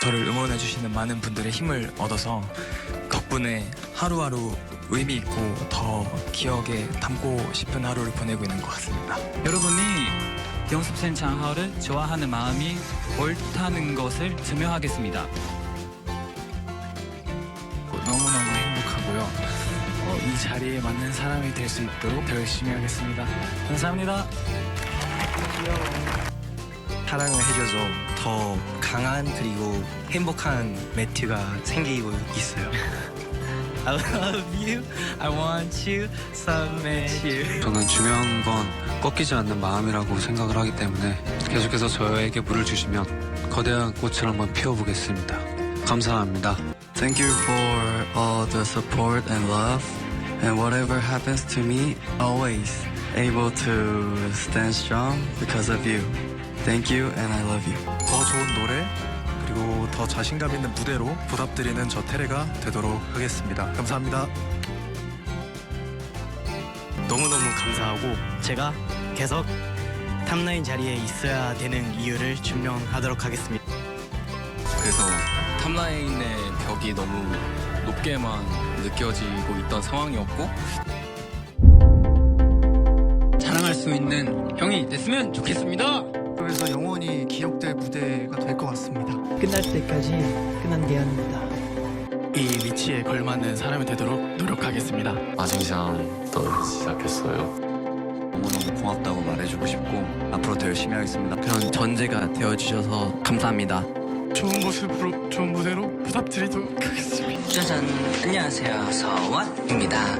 저를 응원해주시는 많은 분들의 힘을 얻어서 덕분에 하루하루 의미 있고 더 기억에 담고 싶은 하루를 보내고 있는 것 같습니다. 여러분이 연습생 장하를 좋아하는 마음이 옳다는 것을 증명하겠습니다. 너무너무 행복하고요. 어, 이 자리에 맞는 사람이 될 수 있도록 더 열심히 하겠습니다. 감사합니다. 사랑을 해줘서 더 강한 그리고 행복한 매튜가 생기고 있어요. I love you. I want you. So Matthew. 저는 중요한 건 꺾이지 않는 마음이라고 생각을 하기 때문에 계속해서 저에게 물을 주시면 거대한 꽃을 한번 피워보겠습니다. 감사합니다. Thank you for all the support and love. And whatever happens to me, always able to stand strong because of you. Thank you and I love you. 더 좋은 노래 그리고 더 자신감 있는 무대로 보답드리는 저 테레가 되도록 하겠습니다. 감사합니다. 너무너무 감사하고 제가 계속 탑라인 자리에 있어야 되는 이유를 증명하도록 하겠습니다. 그래서 탑라인의 벽이 너무 높게만 느껴지고 있던 상황이었고 자랑할 수 있는 형이 됐으면 좋겠습니다. 그래서 영원히 기억될 무대가 될 것 같습니다. 끝날 때까지 끝난 게 아닙니다. 이 위치에 걸맞는 사람이 되도록 노력하겠습니다. 아징샹도 시작했어요. 너무너무 고맙다고 말해주고 싶고 앞으로 더 열심히 하겠습니다. 그런 전제가 되어주셔서 감사합니다. 좋은 모습으로 좋은 무대로 보답드리도록 하겠습니다. 짜잔. 안녕하세요. 서원입니다.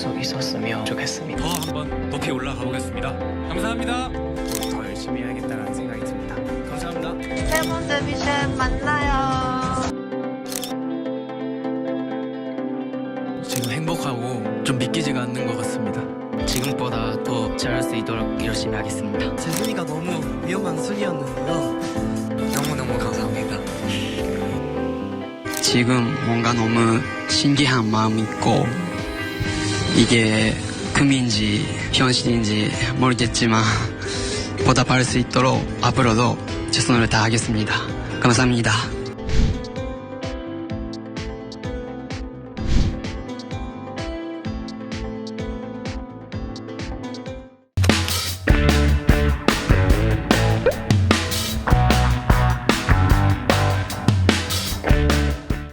수 있었으면 좋겠습니다. 더 한번 높이 올라가 보겠습니다. 감사합니다. 더 열심히 해야겠다는 생각이 듭니다. 감사합니다. 세븐 데뷔션 만나요. 지금 행복하고 좀 믿기지가 않는 것 같습니다. 지금보다 더 잘할 수 있도록 열심히 하겠습니다. 제 순위가 너무 위험한 순위였는데요. 너무너무 감사합니다. 지금 뭔가 너무 신기한 마음이 있고 이게 꿈인지 현실인지 모르겠지만 보답할 수 있도록 앞으로도 최선을 다하겠습니다. 감사합니다.